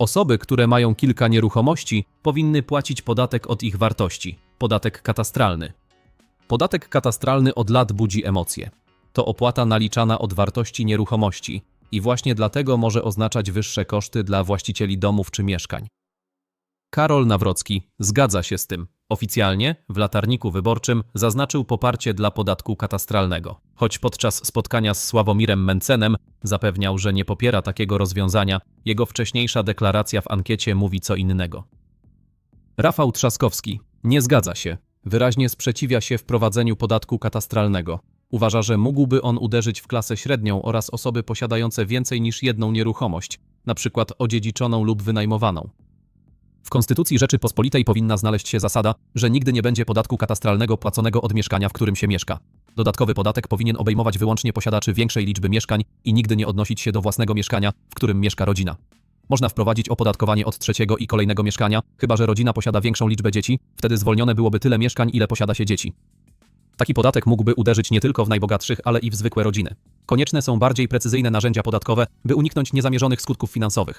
Osoby, które mają kilka nieruchomości, powinny płacić podatek od ich wartości podatek katastralny. Podatek katastralny od lat budzi emocje. To opłata naliczana od wartości nieruchomości i właśnie dlatego może oznaczać wyższe koszty dla właścicieli domów czy mieszkań. Karol Nawrocki zgadza się z tym. Oficjalnie w latarniku wyborczym zaznaczył poparcie dla podatku katastralnego. Choć podczas spotkania z Sławomirem Mencenem zapewniał, że nie popiera takiego rozwiązania, jego wcześniejsza deklaracja w ankiecie mówi co innego. Rafał Trzaskowski nie zgadza się. Wyraźnie sprzeciwia się wprowadzeniu podatku katastralnego. Uważa, że mógłby on uderzyć w klasę średnią oraz osoby posiadające więcej niż jedną nieruchomość, np. odziedziczoną lub wynajmowaną. W Konstytucji Rzeczypospolitej powinna znaleźć się zasada, że nigdy nie będzie podatku katastralnego płaconego od mieszkania, w którym się mieszka. Dodatkowy podatek powinien obejmować wyłącznie posiadaczy większej liczby mieszkań i nigdy nie odnosić się do własnego mieszkania, w którym mieszka rodzina. Można wprowadzić opodatkowanie od trzeciego i kolejnego mieszkania, chyba że rodzina posiada większą liczbę dzieci, wtedy zwolnione byłoby tyle mieszkań, ile posiada się dzieci. Taki podatek mógłby uderzyć nie tylko w najbogatszych, ale i w zwykłe rodziny. Konieczne są bardziej precyzyjne narzędzia podatkowe, by uniknąć niezamierzonych skutków finansowych.